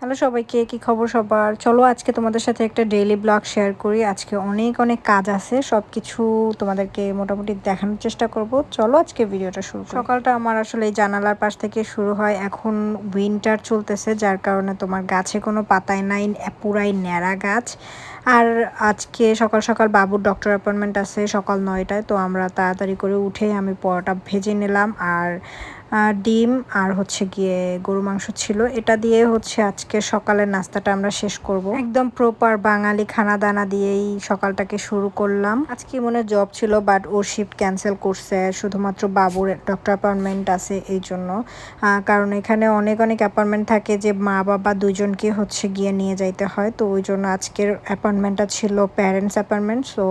Hello সবাইকে, কি খবর সবার? চলো আজকে তোমাদের সাথে একটা ডেইলি ব্লগ শেয়ার করি। আজকে অনেক অনেক কাজ আছে সব কিছু তোমাদেরকে মোটামুটি দেখানোর চেষ্টা করব। চলো আজকে ভিডিওটা শুরু সকালটা আমার আসলে জানালার পাশ থেকে শুরু হয়। এখন উইন্টার চলতেছে, যার কারণে তোমার গাছে কোনো পাতায় নাই, পুরাই ন্যাড়া গাছ। আর আজকে সকাল সকাল বাবুর ডক্টর অ্যাপয়েন্টমেন্ট আছে সকাল নয়টায়, তো আমরা তাড়াতাড়ি করে উঠে আমি পরোটা ভেজে নিলাম। আর ডিম আর হচ্ছে গিয়ে গরু মাংস ছিল। এটা দিয়ে হচ্ছে আজকে সকালের নাস্তাটা আমরা শেষ করব। একদম প্রপার বাঙালি খানা দানা দিয়েই সকালটাকে শুরু করলাম। আজকে মনে জব ছিল বাট ওর শিফট ক্যান্সেল করছে। শুধুমাত্র বাবুর ডক্টর অ্যাপয়েন্টমেন্ট আছে এই জন্য। কারণ এখানে অনেক অনেক অ্যাপয়েন্টমেন্ট থাকে যে মা, বাবা দুজনকে হচ্ছে গিয়ে নিয়ে যাইতে হয়। তো ওই জন্য আজকের অ্যাপয়েন্টমেন্টটা ছিল প্যারেন্টস অ্যাপয়েন্টমেন্ট সো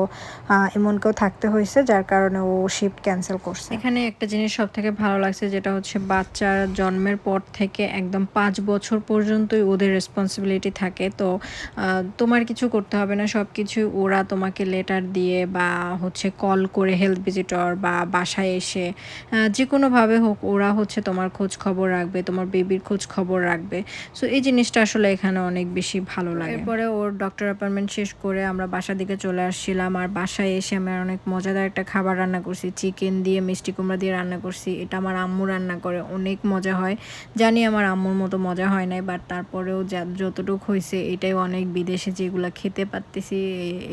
এমনকেও থাকতে হয়েছে, যার কারণে ও শিফট ক্যান্সেল করছে। এখানে একটা জিনিস সব থেকে ভালো লাগছে, যেটা হচ্ছে বাচ্চার জন্মের পর থেকে একদম পাঁচ বছর পর্যন্তই ওদের রেসপন্সিবিলিটি থাকে। তো তোমার কিছু করতে হবে না সব কিছু ওরা তোমাকে লেটার দিয়ে বা হচ্ছে কল করে হেলথ ভিজিটর বা বাসায় এসে যে কোনোভাবে হোক ওরা হচ্ছে তোমার খোঁজ খবর রাখবে, তোমার বেবির খোঁজ খবর রাখবে। সো এই জিনিসটা আসলে এখানে অনেক বেশি ভালো লাগে। এরপরে ওর ডক্টর অ্যাপয়েন্টমেন্ট শেষ করে আমরা বাসার দিকে চলে আসছিলাম আর বাসায় এসে আমি অনেক মজাদার একটা খাবার রান্না করছি। চিকেন দিয়ে, মিষ্টি কুমড়া দিয়ে রান্না করছি। এটা আমার আম্মু রান্না করে, অনেক মজা হয়। জানি আমার আম্মুর মতো মজা হয় নাই বাট তারপরেও যা, যতটুকু হয়েছে এটাই অনেক বিদেশে যেগুলো খেতে পারতেছি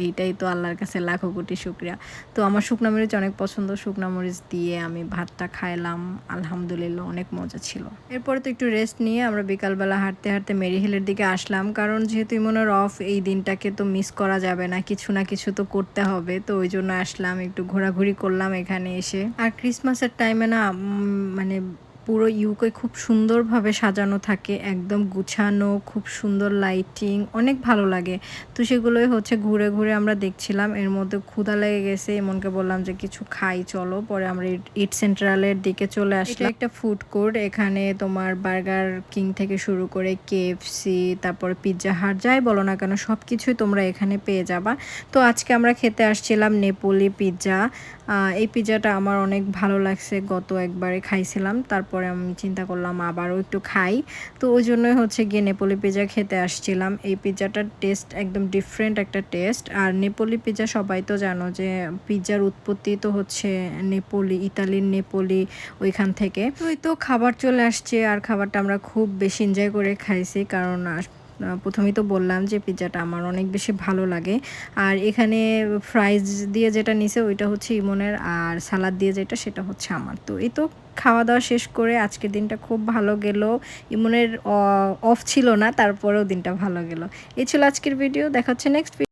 এইটাই তো আল্লাহর কাছে লাখো কোটি শুক্রিয়া। তো আমার শুকনো মরিচ অনেক পছন্দ, শুকনো মরিচ দিয়ে আমি ভাতটা খাইলাম, আলহামদুলিল্লাহ অনেক মজা ছিল। এরপরে তো একটু রেস্ট নিয়ে আমরা বিকালবেলা হাঁটতে হাঁটতে মেরি হিলের দিকে আসলাম, কারণ যেহেতু ইমনের অফ এই দিনটাকে তো মিস করা যাবে না, কিছু না কিছু তো করতে হবে, তো ওই জন্য আসলাম, একটু ঘোরাঘুরি করলাম এখানে এসে। আর ক্রিসমাসের টাইমে না মানে মানে পুরো ইউকে খুব সুন্দরভাবে সাজানো থাকে একদম গুছানো খুব সুন্দর লাইটিং অনেক ভালো লাগে। তো সেগুলোই হচ্ছে ঘুরে ঘুরে আমরা দেখছিলাম এর মধ্যে ক্ষুধা লেগে গেছে এমনকে বললাম যে কিছু খাই চলো পরে আমরা ইট সেন্ট্রালের দিকে চলে আসলাম। একটা ফুড কোর্ট এখানে তোমার বার্গার কিং থেকে শুরু করে কেএফসি তারপরে পিৎজা হাট যাই বলো না কেন সব কিছুই তোমরা এখানে পেয়ে যাবা। তো আজকে আমরা খেতে আসছিলাম নেপোলি পিৎজা এই পিৎজাটা আমার অনেক ভালো লাগছে গত একবারে খাইছিলাম। তারপরে আমি চিন্তা করলাম আবারও একটু খাই। তো ওই জন্যই হচ্ছে গিয়ে নেপোলি পিজা খেতে আসছিলাম। এই পিৎজাটার টেস্ট একদম ডিফারেন্ট একটা টেস্ট। আর নেপোলি পিজা সবাই তো জানো যে পিৎজার উৎপত্তি তো হচ্ছে নেপোলি, ইতালির নেপোলি ওইখান থেকে। ওই তো খাবার চলে আসছে আর খাবারটা আমরা খুব বেশি এনজয় করে খাইছি কারণ প্রথমেই তো বললাম যে পিৎজাটা আমার অনেক বেশি ভালো লাগে। আর এখানে ফ্রাইজ দিয়ে যেটা নিছে ওইটা হচ্ছে ইমনের, আর সালাদ দিয়ে যেটা সেটা হচ্ছে আমার। তো এই তো খাওয়া দাওয়া শেষ করে আজকের দিনটা খুব ভালো গেল। ইমনের অফ ছিল না, তারপরেও দিনটা ভালো গেল। এই ছিল আজকের ভিডিও দেখা হচ্ছে নেক্সট